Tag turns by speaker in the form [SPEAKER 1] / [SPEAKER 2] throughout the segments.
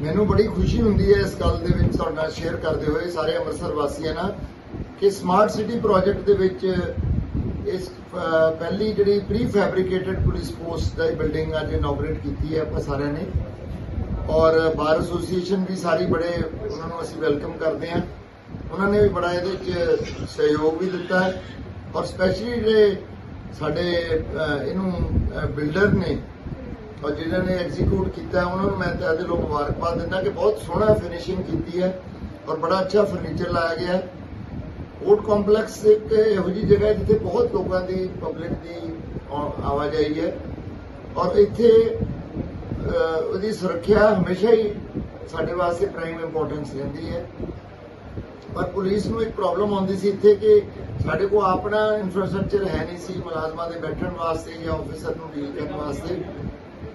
[SPEAKER 1] ਮੈਨੂੰ ਬੜੀ ਖੁਸ਼ੀ ਹੁੰਦੀ ਹੈ ਇਸ ਗੱਲ ਦੇ ਵਿੱਚ ਤੁਹਾਡੇ ਨਾਲ ਸ਼ੇਅਰ ਕਰਦੇ ਹੋਏ, ਸਾਰੇ ਅੰਮ੍ਰਿਤਸਰ ਵਾਸੀਆਂ ਨਾਲ, ਕਿ ਸਮਾਰਟ ਸਿਟੀ ਪ੍ਰੋਜੈਕਟ ਦੇ ਵਿੱਚ ਇਸ ਪਹਿਲੀ ਜਿਹੜੀ ਪ੍ਰੀ ਫੈਬਰਿਕੇਟਡ ਪੁਲਿਸ ਪੋਸਟ ਦਾ ਬਿਲਡਿੰਗ ਅੱਜ ਇਨੋਗਰੇਟ ਕੀਤੀ ਹੈ ਆਪਾਂ ਸਾਰਿਆਂ ਨੇ। ਔਰ ਬਾਰ ਐਸੋਸੀਏਸ਼ਨ ਵੀ ਸਾਰੀ ਬੜੇ, ਉਹਨਾਂ ਨੂੰ ਅਸੀਂ ਵੈਲਕਮ ਕਰਦੇ ਹਾਂ। ਉਹਨਾਂ ਨੇ ਵੀ ਬੜਾ ਇਹਦੇ ਵਿੱਚ ਸਹਿਯੋਗ ਵੀ ਦਿੱਤਾ ਹੈ। ਔਰ ਸਪੈਸ਼ਲੀ ਜਿਹੜੇ ਸਾਡੇ ਇਹਨੂੰ ਬਿਲਡਰ ਨੇ ਔਰ ਜਿਨ੍ਹਾਂ ਨੇ ਐਗਜ਼ੀਕਿਊਟ ਕੀਤਾ, ਉਹਨਾਂ ਨੂੰ ਮੈਂ ਤਹਿ ਦਿਲੋਂ ਮੁਬਾਰਕਬਾਦ ਦਿੰਦਾ ਕਿ ਬਹੁਤ ਸੋਹਣਾ ਫਿਨਿਸ਼ਿੰਗ ਕੀਤੀ ਹੈ ਔਰ ਬੜਾ ਅੱਛਾ ਫਰਨੀਚਰ ਲਾਇਆ ਗਿਆ ਹੈ। ਕੋਰਟ ਕੰਪਲੈਕਸ ਇੱਕ ਇਹੋ ਜਿਹੀ ਜਗ੍ਹਾ ਜਿੱਥੇ ਬਹੁਤ ਲੋਕਾਂ ਦੀ ਪਬਲਿਕ ਦੀ ਆਵਾਜਾਈ ਹੈ। ਔਰ ਇੱਥੇ ਉਹਦੀ ਸੁਰੱਖਿਆ ਹਮੇਸ਼ਾ ਹੀ ਸਾਡੇ ਵਾਸਤੇ ਪ੍ਰਾਈਮ ਇੰਪੋਰਟੈਂਸ ਰਹਿੰਦੀ ਹੈ। ਪਰ ਪੁਲਿਸ ਨੂੰ ਇੱਕ ਪ੍ਰੋਬਲਮ ਆਉਂਦੀ ਸੀ ਇੱਥੇ ਕਿ ਸਾਡੇ ਕੋਲ ਆਪਣਾ ਇਨਫਰਾਸਟ੍ਰਕਚਰ ਹੈ ਨਹੀਂ ਸੀ ਮੁਲਾਜ਼ਮਾਂ ਦੇ ਬੈਠਣ ਵਾਸਤੇ ਜਾਂ ਆਫੀਸਰ ਨੂੰ ਡੀਲ ਕਰਨ ਵਾਸਤੇ।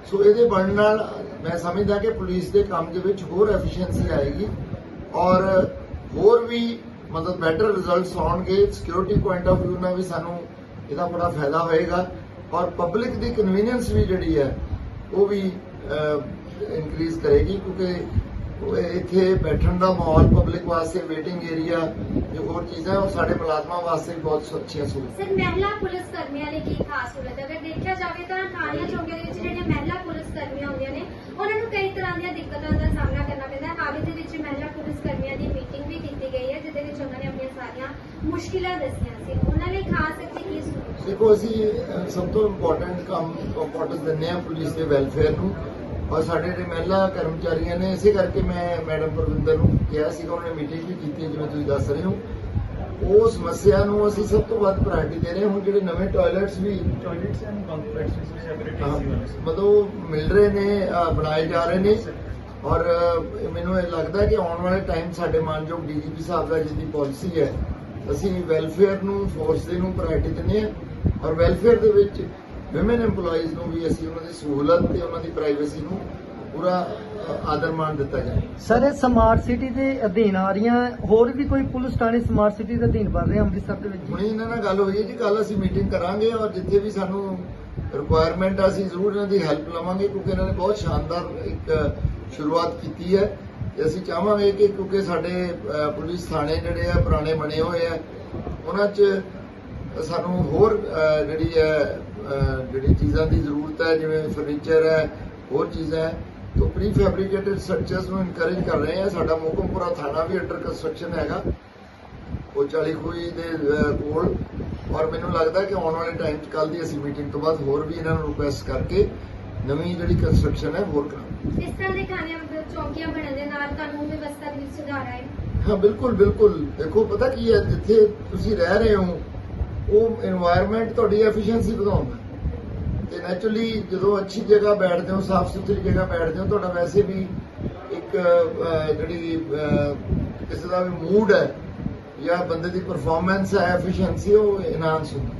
[SPEAKER 1] ਸੋ ਇਹਦੇ ਬਣਨ ਨਾਲ ਮੈਂ ਸਮਝਦਾ ਕਿ ਪੁਲਿਸ ਦੇ ਕੰਮ ਦੇ ਵਿੱਚ ਹੋਰ ਐਫੀਸ਼ੀਐਂਸੀ ਆਏਗੀ ਔਰ ਹੋਰ ਵੀ ਮਤਲਬ ਬੈਟਰ ਰਿਜ਼ਲਟਸ ਆਉਣਗੇ। ਸਿਕਿਉਰਿਟੀ ਪੁਆਇੰਟ ਆਫ View ਨਾਲ ਵੀ ਸਾਨੂੰ ਇਹਦਾ ਬੜਾ ਫਾਇਦਾ ਹੋਏਗਾ। ਔਰ ਪਬਲਿਕ ਦੀ ਕਨਵੀਨੀਅੰਸ ਵੀ ਜਿਹੜੀ ਹੈ, ਉਹ ਵੀ ਇਨਕਰੀਜ਼ ਕਰੇਗੀ ਕਿਉਂਕਿ ਇੱਥੇ ਬੈਠਣ ਦਾ ਮਾਹੌਲ ਪਬਲਿਕ ਵਾਸਤੇ ਵੇਟਿੰਗ ਏਰੀਆ ਜੋ ਹੋਰ ਚੀਜ਼ਾਂ ਉਹ ਸਾਡੇ ਮੁਲਾਜ਼ਮਾਂ ਵਾਸਤੇ ਬਹੁਤ ਅੱਛੀਆਂ ਸਹੂਲਤਾਂ
[SPEAKER 2] ਸਰ ਮਹਿਲਾ ਪੁਲਿਸ ਕਰਮੀਆਂ ਲਈ ਕੀ ਖਾਸ ਸਹੂਲਤ ਹੈ? ਅਗਰ ਦੇਖਿਆ ਜਾਵੇ ਤਾਂ ਥਾਣੀਆਂ ਚੌਂਕੀਆਂ ਦੇ ਵਿੱਚ ਜਿਹੜੀਆਂ ਮਹਿਲਾ ਪੁਲਿਸ ਕਰਮੀਆਂ ਹੁੰਦੀਆਂ ਨੇ ਉਹਨਾਂ ਨੂੰ ਕਈ ਤਰ੍ਹਾਂ ਦੀਆਂ ਦਿੱਕਤਾਂ ਦਾ ਸਾਹਮਣਾ ਕਰਨਾ ਪੈਂਦਾ ਹੈ। ਹਾਲ ਹੀ ਦੇ ਵਿੱਚ ਮਹਿਲਾ ਪੁਲਿਸ ਕਰਮੀਆਂ ਦੀ ਮੀਟਿੰਗ ਵੀ ਕੀਤੀ ਗਈ ਹੈ ਜਿਹਦੇ ਵਿੱਚ ਉਹਨਾਂ ਨੇ ਆਪਣੀਆਂ ਸਾਰੀਆਂ ਮੁਸ਼ਕਿਲਾਂ ਦੱਸੀਆਂ ਸੀ। ਉਹਨਾਂ ਲਈ ਖਾਸ ਇੱਥੇ ਕੀ ਸਹੂਲਤ
[SPEAKER 1] ਦੇਖੋ ਅਸੀਂ ਸਭ ਤੋਂ ਇੰਪੋਰਟੈਂਟ ਕੰਮ ਇੰਪੋਰਟੈਂਸ ਦਿੰਦੇ ਹਾਂ ਪੁਲਿਸ ਦੇ ਵੈਲਫੇਅਰ ਨੂੰ। ਔਰ ਸਾਡੇ ਜਿਹੜੇ ਮਹਿਲਾ ਕਰਮਚਾਰੀਆਂ ਨੇ ਇਸੇ ਕਰਕੇ ਮੈਂ ਮੈਡਮ ਪ੍ਰਵਿੰਦਰ ਨੂੰ ਕਿਹਾ ਸੀ ਕਿ ਉਹਨਾਂ ਨੇ ਮੀਟਿੰਗ ਵੀ ਕੀਤੀ ਜਿਵੇਂ ਤੁਸੀਂ ਦੱਸ ਰਹੇ ਹੋ। ਉਹ ਸਮੱਸਿਆ ਨੂੰ ਅਸੀਂ ਸਭ ਤੋਂ ਵੱਧ ਪ੍ਰਾਇੋਰਟੀ ਦੇ ਰਹੇ ਹਾਂ। ਹੁਣ ਜਿਹੜੇ ਨਵੇਂ ਟਾਇਲਟਸ ਵੀ ਮਤਲਬ ਮਿਲ ਰਹੇ ਨੇ ਬਣਾਏ ਜਾ ਰਹੇ ਨੇ। ਔਰ ਮੈਨੂੰ ਇਹ ਲੱਗਦਾ ਕਿ ਆਉਣ ਵਾਲੇ ਟਾਈਮ ਸਾਡੇ ਮਾਨਯੋਗ ਡੀਜੀਪੀ ਸਾਹਿਬ ਦਾ ਜਿਹਦੀ ਪਾਲਿਸੀ ਹੈ ਅਸੀਂ ਵੈਲਫੇਅਰ ਨੂੰ ਫੋਰਸ ਦੇ ਨੂੰ ਪ੍ਰਾਇਰਟੀ ਦਿੰਦੇ ਹਾਂ। ਔਰ ਵੈਲਫੇਅਰ ਦੇ ਵਿੱਚ ਵਿਮਨ EMPLOYEES ਨੂੰ ਵੀ ਅਸੀਂ ਉਹਨਾਂ ਦੀ ਸਹੂਲਤ ਤੇ ਉਹਨਾਂ ਦੀ ਪ੍ਰਾਈਵੇਸੀ ਨੂੰ ਪੂਰਾ ਆਦਰ ਮਾਣ ਦਿੱਤਾ ਜਾਏ।
[SPEAKER 3] ਸਰ ਇਹ ਸਮਾਰਟ ਸਿਟੀ ਦੇ ਅਧੀਨ ਆ ਰਹੀਆਂ ਹੋਰ ਵੀ ਕੋਈ ਪੁਲਿਸ ਥਾਣੇ ਸਮਾਰਟ ਸਿਟੀ ਦੇ ਅਧੀਨ ਬਣ ਰਹੇ ਅੰਮ੍ਰਿਤਸਰ ਦੇ ਵਿੱਚ
[SPEAKER 1] ਹੁਣੇ ਇਹਨਾਂ ਨਾਲ ਗੱਲ ਹੋਈ ਹੈ ਜੀ ਕੱਲ ਅਸੀਂ ਮੀਟਿੰਗ ਕਰਾਂਗੇ ਔਰ ਜਿੱਥੇ ਵੀ ਸਾਨੂੰ ਰਿਕੁਆਇਰਮੈਂਟ ਆ ਅਸੀਂ ਜ਼ਰੂਰ ਇਹਨਾਂ ਦੀ ਹੈਲਪ ਲਵਾਂਗੇ ਕਿਉਂਕਿ ਇਹਨਾਂ ਨੇ ਬਹੁਤ ਸ਼ਾਨਦਾਰ ਇੱਕ ਸ਼ੁਰੂਆਤ ਕੀਤੀ ਹੈ। ਤੇ ਅਸੀਂ ਚਾਹਾਂਗੇ ਕਿ ਕਿਉਂਕਿ ਸਾਡੇ ਪੁਲਿਸ ਥਾਣੇ ਜਿਹੜੇ ਆ ਪੁਰਾਣੇ ਬਣੇ ਹੋਏ ਆ ਉਹਨਾਂ 'ਚ ਸਾਨੂੰ ਹੋਰ ਜਿਹੜੀ ਹੈ ਜਿਹੜੀ ਚੀਜ਼ਾਂ ਦੀ ਜ਼ਰੂਰਤ ਹੈ ਜਿਵੇਂ ਫਰਨੀਚਰ ਹੈ ਹੋਰ ਚੀਜ਼ਾਂ ਹੈ ਤੋਂ ਪ੍ਰੀ ਫੈਬਰਿਕੇਟਡ ਸਟਰਕਚਰਸ ਨੂੰ ਇਨਕਰੇਜ ਕਰ ਰਹੇ ਆ ਸਾਡਾ ਮੋਕਮਪੁਰਾ ਥਾਣਾ ਵੀ ਅੰਡਰ ਕੰਸਟਰਕਸ਼ਨ ਹੈਗਾ। ਉਹ 40 ਖੋਈ ਦੇ ਕੋਲ। ਔਰ ਮੈਨੂੰ ਲੱਗਦਾ ਕਿ ਆਉਣ ਵਾਲੇ ਟਾਈਮ 'ਚ ਕੱਲ ਦੀ ਅਸੀਂ ਮੀਟਿੰਗ ਤੋਂ ਬਾਅਦ ਹੋਰ ਵੀ ਇਹਨਾਂ ਨੂੰ ਰਿਕੁਐਸਟ ਕਰਕੇ ਨਵੀਂ ਜਿਹੜੀ ਕੰਸਟਰਕਸ਼ਨ ਹੈ ਹੋਰ ਕਰਾਂਗੇ।
[SPEAKER 2] ਇਸ ਤਰ੍ਹਾਂ ਦੇ ਖਾਣੇ ਚੌਕੀਆਂ ਬਣਨ ਦੇ ਨਾਲ ਕਾਨੂੰਨ ਵਿਵਸਥਾ ਦੇ ਵਿੱਚ ਸੁਧਾਰ ਆਏ?
[SPEAKER 1] ਹਾਂ ਬਿਲਕੁਲ ਬਿਲਕੁਲ। ਦੇਖੋ ਪਤਾ ਕੀ ਹੈ ਜਿੱਥੇ ਤੁਸੀਂ ਰਹਿ ਰਹੇ ਹੋ ਉਹ এনवायरमेंट ਤੁਹਾਡੀ ਐਫੀਸ਼ੀਐਂਸੀ ਵਧਾਉਂਦਾ ਤੇ ਨੈਚੁਰਲੀ ਜਦੋਂ ਅੱਛੀ ਜਗ੍ਹਾ ਬੈਠਦੇ ਹੋ ਸਾਫ਼ ਸੁਥਰੀ ਜਗ੍ਹਾ ਬੈਠਦੇ ਹੋ ਤੁਹਾਡਾ ਵੈਸੇ ਵੀ ਇੱਕ ਜਿਹੜੀ ਕਿਸੇ ਦਾ ਵੀ ਮੂਡ ਹੈ ਜਾਂ ਬੰਦੇ ਦੀ ਪਰਫਾਰਮੈਂਸ ਹੈ ਐਫੀਸ਼ੀਐਂਸੀ ਉਹ ਇਨਹਾਂਸ ਹੁੰਦੀ।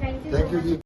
[SPEAKER 2] ਥੈਂਕ ਯੂ
[SPEAKER 1] ਥੈਂਕ ਯੂ ਜੀ।